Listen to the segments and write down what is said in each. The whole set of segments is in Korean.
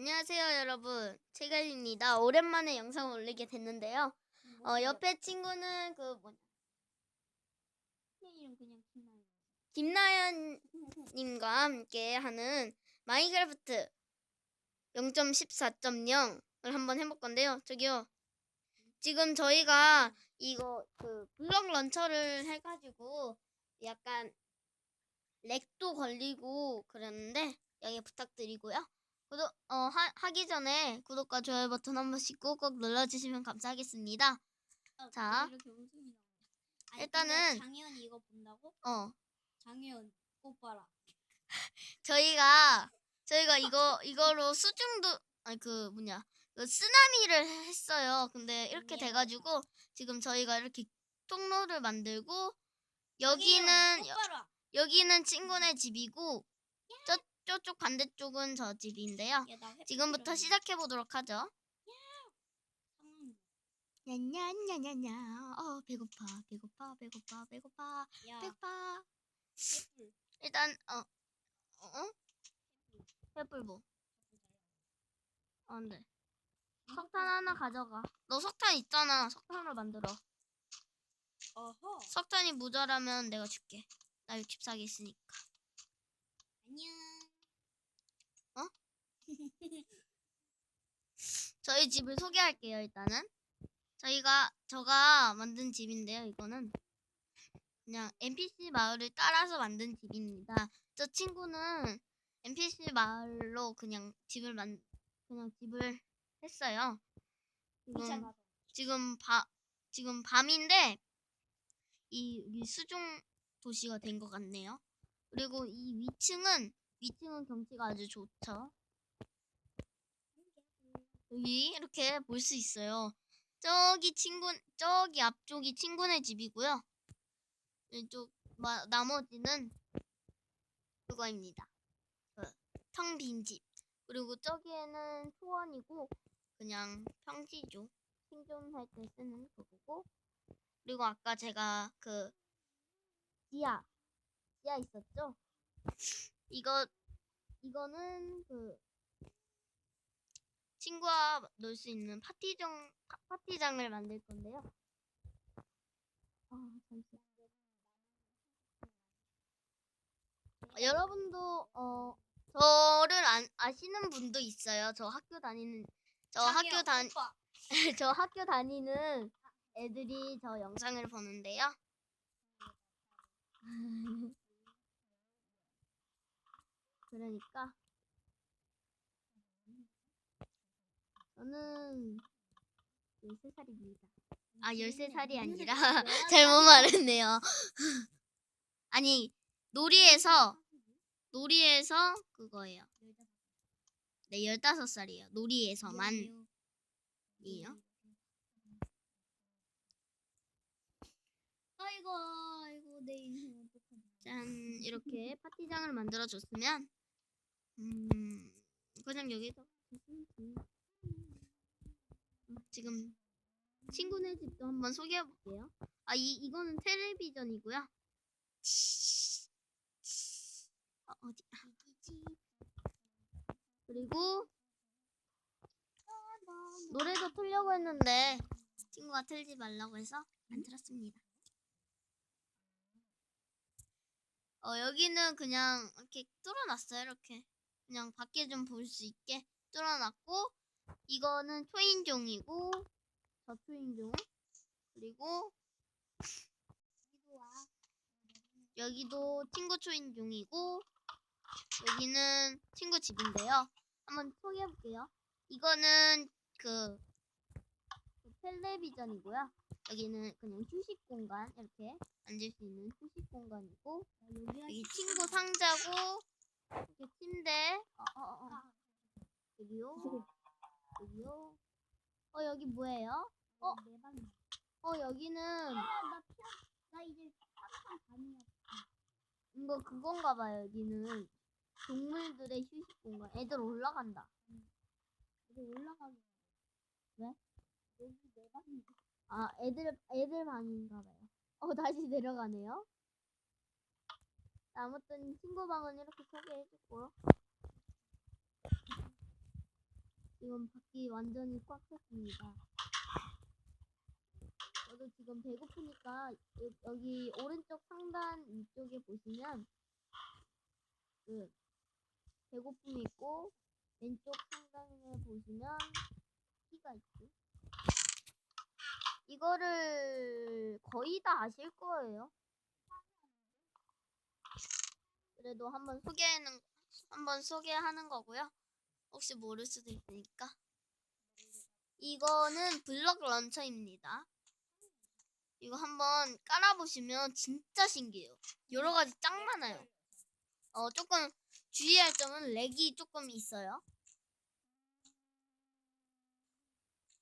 안녕하세요, 여러분. 채갈입니다. 오랜만에 영상을 올리게 됐는데요. 어, 옆에 친구는 그 뭐냐, 이름 그냥 김나연. 김나연님과 함께 하는 마인크래프트 0.14.0을 한번 해볼 건데요. 저기요. 지금 저희가 이거 그 블럭 런처를 해가지고 약간 렉도 걸리고 그랬는데 양해 부탁드리고요. 구독 어 하, 하기 전에 구독과 좋아요 버튼 한 번씩 꾹꾹 눌러주시면 감사하겠습니다. 자. 이렇게 웃음이 나와. 아니, 일단은- 근데 장혜연이 이거 본다고? 어 장혜연 꽃 봐라. 저희가 저희가 이거 이거로 수중도 아니 그 뭐냐 그 쓰나미를 했어요. 근데 이렇게 미안하다. 돼가지고 지금 저희가 이렇게 통로를 만들고 장혜연, 여기는 꽃 봐라. 여기는 친구네 집이고 저 저쪽 반대쪽은 저 집인데요. 야, 나 지금부터. 시작해 보도록 하죠. 냐냐냐냐냐. 어 배고파 배고파 배고파 배고파 야, 배고파. 횃불. 일단 어 어? 횃불 뭐? 안 돼. 석탄 하나 가져가. 너 석탄 있잖아. 석탄으로 만들어. 어허. 석탄이 모자라면 내가 줄게. 나 64개 있으니까. 안녕. 어? 저희 집을 소개할게요, 일단은. 저희가, 저가 만든 집인데요, 이거는. 그냥 NPC 마을을 따라서 만든 집입니다. 저 친구는 NPC 마을로 그냥 집을 만, 그냥 집을 했어요. 지금, 지금 바, 지금 밤인데, 이, 이 수중 도시가 된 것 같네요. 그리고 이 위층은, 위층은 경치가 아주 좋죠. 여기 이렇게 볼 수 있어요. 저기 친구, 저기 앞쪽이 친구네 집이고요. 이쪽 마, 나머지는 그거입니다. 그, 텅빈 집. 그리고 저기에는 소원이고 그냥 평지죠. 생존할 때 쓰는 그거고. 그리고 아까 제가 그 지하 지하 있었죠? 이거 이거는 그 친구와 놀 수 있는 파티장 파티장을 만들 건데요. 아 잠시만. 여러분도 어 저를 안, 아시는 분도 있어요. 저 학교 다니는 저 학교 장혜연 다꽃 봐. 저 학교 다니는 애들이 저 영상을 보는데요. 그러니까 저는 13살입니다. 아, 13살이 아니라 잘못 말했네요. 아니, 놀이에서 놀이에서 그거예요. 네, 15살이에요. 놀이에서만. 이요? 아이고, 아이고, 내 인생 어떡하냐. 짠 이렇게 파티장을 만들어 줬으면 음 그냥 여기서 음, 지금 친구네 집도 한번 소개해 볼게요. 아 이 이거는 텔레비전이고요. 어, 어디 그리고 노래도 틀려고 했는데 친구가 틀지 말라고 해서 안 틀었습니다. 어, 여기는 그냥 이렇게 뚫어놨어요. 이렇게. 그냥 밖에 좀 볼 수 있게 뚫어놨고, 이거는 초인종이고, 저 초인종. 그리고, 여기도 친구 초인종이고, 여기는 친구 집인데요. 한번 소개해볼게요. 이거는 그, 그 텔레비전이고요. 여기는 그냥 휴식 공간, 이렇게 앉을 수 있는 휴식 공간이고, 여기 친구 상자고 이렇게 침대 어, 어, 어, 어. 여기요 여기요 어 여기 뭐예요? 어? 내 방이야. 어 여기는 아, 나 피, 나 이제 반이야. 이거 그건가 봐요 여기는 동물들의 휴식 공간 애들 올라간다 이제 올라가게. 왜? 여기 내 방이야. 아 애들 애들 방인가 봐요 어 다시 내려가네요 아무튼 친구 방은 이렇게 소개해줬고요 지금 밖이 완전히 꽉 찼습니다. 저도 지금 배고프니까 여- 여기 오른쪽 상단 위쪽에 보시면 그 배고픔이 있고 왼쪽 상단에 보시면 키가 있고 이거를 거의 다 아실 거예요. 그래도 한번 소개하는 한번 소개하는 거고요. 혹시 모를 수도 있으니까. 이거는 블럭 런처입니다. 이거 한번 깔아보시면 진짜 신기해요. 여러 가지 짱 많아요. 어, 조금 주의할 점은 렉이 조금 있어요.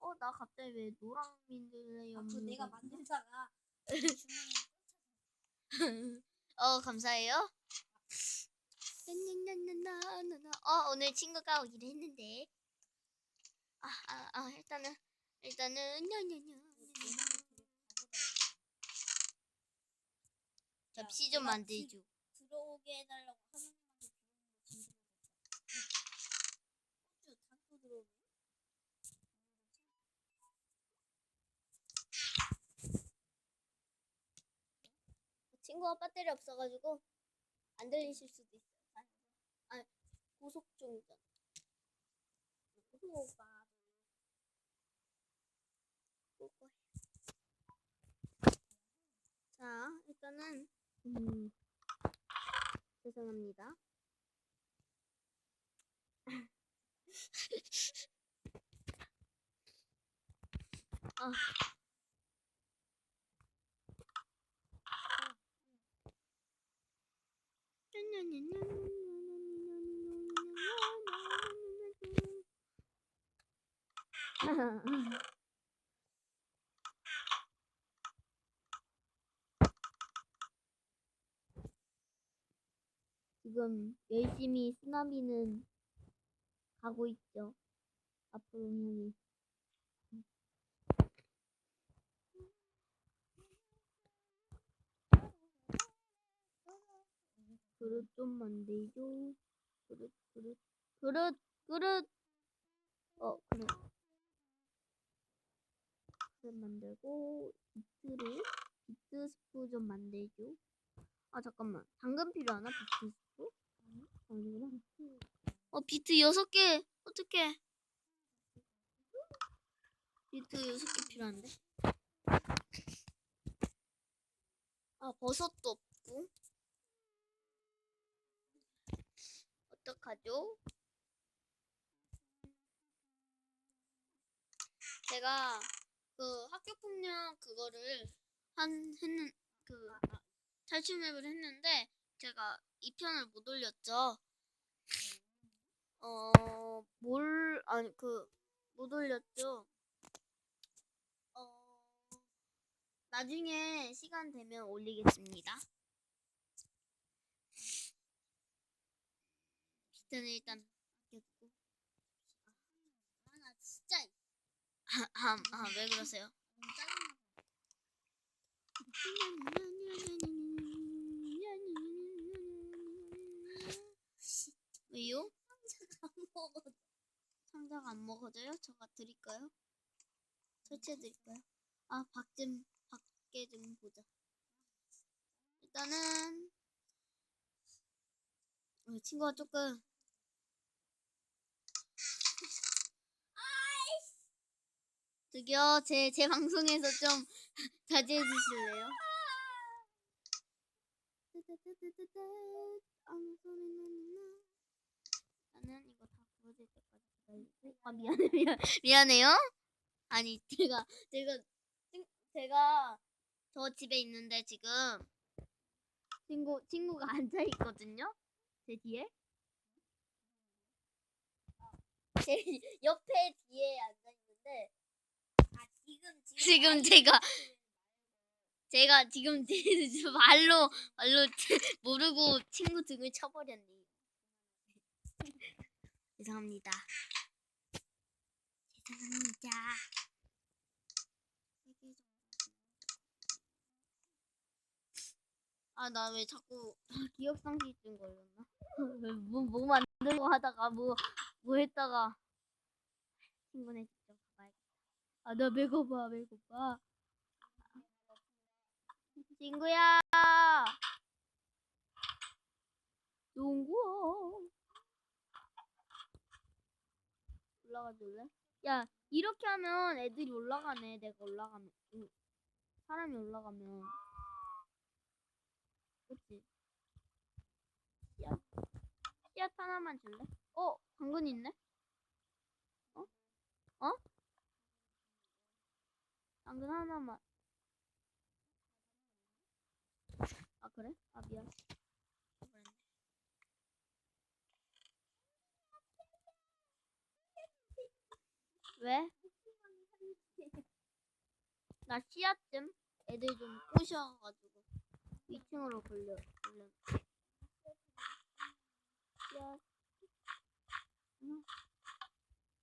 어, 나 갑자기 왜 노랑 민들레 아, 연그 내가 만들다가 주문이 어, 감사해요. 어, 오늘 친구가 오기로 했는데. 아, 아, 아, 일단은, 일단은. 접시 좀 만들죠. 들어오게 해달라고 들어오네. 친구가 배터리 없어가지고, 안 들리실 수도 있어 요. 아, 고속 중이잖아. 호주가 올 거예요. 자, 일단은 음, 죄송합니다. 아. 지금 열심히 쓰나미는 가고 있죠. 앞으로 향해. 그릇 좀 만들죠. 그릇, 그릇, 그릇, 그릇. 어, 그릇. 그릇 만들고 비트를 비트 스프 좀 만들죠. 아 잠깐만, 당근 필요하나 비트 스프? 어 비트 여섯 개. 어떡해? 비트 여섯 개 필요한데. 아 버섯도 없고. 어떡하죠? 제가 그 학교 폭력 그거를 한 했는 그 탈출 맵을 했는데 제가 2편을 못 올렸죠. 어, 뭘 아니 그 못 올렸죠. 어, 나중에 시간 되면 올리겠습니다. 비트는 일단 아껴두고. 아 나 진짜 아, 아, 아, 왜 그러세요? 너무 짜증나. 왜요? 안 먹어. 상자가 안 먹어져요? 제가 드릴까요? 설치해 드릴까요? 아, 밖 좀, 밖에 좀 보자. 일단은, 우리 친구가 조금, 저기요, 제, 제 방송에서 좀 자제해 주실래요? 나는 이거 다 부러질 때까지 기다리고 아 미안해 미안 미안해요? 아니 제가 제가 친- 제가 저 집에 있는데 지금 친구 친구가 앉아 있거든요? 제 뒤에? 제 옆에 뒤에 앉아 있는데 아 지금 지금 제가 제가 지금 제 말로 말로 모르고 친구 등을 쳐버렸네 죄송합니다 죄송합니다 아 나 왜 자꾸 기억상실증 걸렸나? 뭐, 뭐 만들고 하다가 뭐 뭐 했다가 친구네 직접 가봐야겠다. 아, 나 배고파, 배고파. 친구야! 농구야. 올라가 줄래? 야, 이렇게 하면 애들이 올라가네. 내가 올라가면. 응. 사람이 올라가면. 그치? 씨앗, 씨앗 하나만 줄래? 어, 당근 있네? 어? 어? 당근 하나만. 아, 그래? 아, 미안. 그랬네. 왜? 나 씨앗 좀 애들 좀 꼬셔가지고 2층으로 돌려 돌려. 씨앗 하나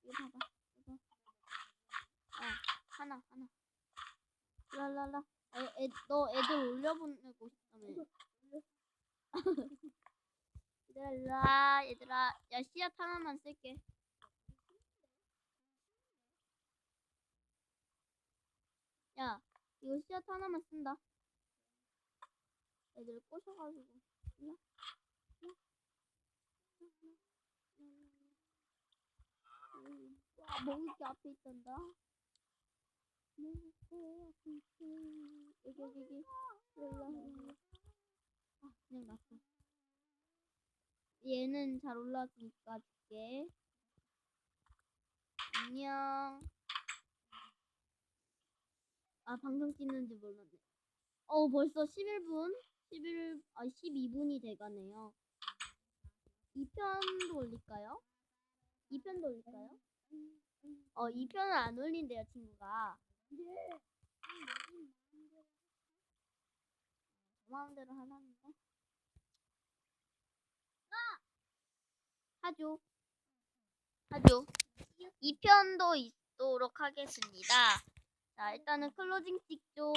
이거 봐봐. 이거. 어 하나 하나. 랄랄라. 애, 애, 너 애들 올려보내고 싶다며. 얘들아 얘들아. 야 씨앗 하나만 쓸게 야, 이거 씨앗 하나만 쓴다. 애들 꼬셔가지고. 와. 음, 와, 먹을 게 앞에 있단다. 여기, 여기, 여기. 아, 그냥 놨어. 얘는 잘 올라왔으니까 줄게. 안녕. 아, 방송 찍는지 몰랐네. 어, 벌써 11분? 11, 아, 12분이 돼가네요. 2편도 올릴까요? 2편도 올릴까요? 어, 2편은 안 올린대요, 친구가. 저 마음대로 하라는데. 하죠. 하죠. 2편도 있도록 하겠습니다. 자, 일단은 클로징 찍죠.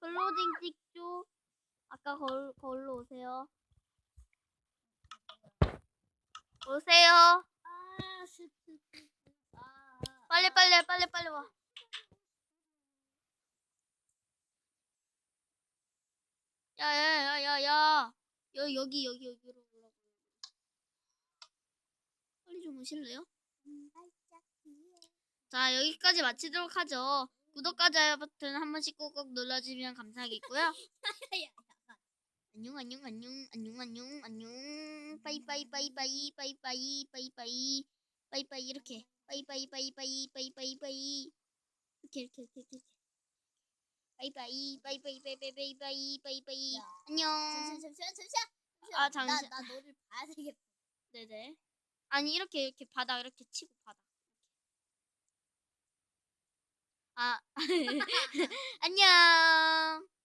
클로징 찍죠. 아까 걸, 걸로 오세요. 오세요. 빨리, 빨리, 빨리, 빨리 와. 야, 야, 야, 야, 야. 여, 여기, 여기, 여기로 오라고. 빨리 좀 오실래요? 발짝 뒤에. 자, 여기까지 마치도록 하죠. 구독과 좋아요 버튼 한 번씩 꼭꼭 눌러주시면 감사하겠고요. 안녕, 안녕, 안녕, 안녕, 안녕, 안녕. 빠이빠이, 빠이빠이, 빠이빠이, 빠이빠이, 빠이빠이, 이렇게. 빠이빠이, 빠이빠이, 빠이빠이, 빠이. 이렇게, 이렇게, 이렇게, 이렇게. 빠이빠이, 빠이빠이, 빠이빠이, 빠이빠이, 빠이빠이. 야. 안녕. 잠시만, 잠시만, 잠시만. 아, 잠시- 나, 나 너를 봐야 되겠다. 네네. 아니, 이렇게, 이렇게 바닥, 이렇게 치고 바닥. 아, 안녕.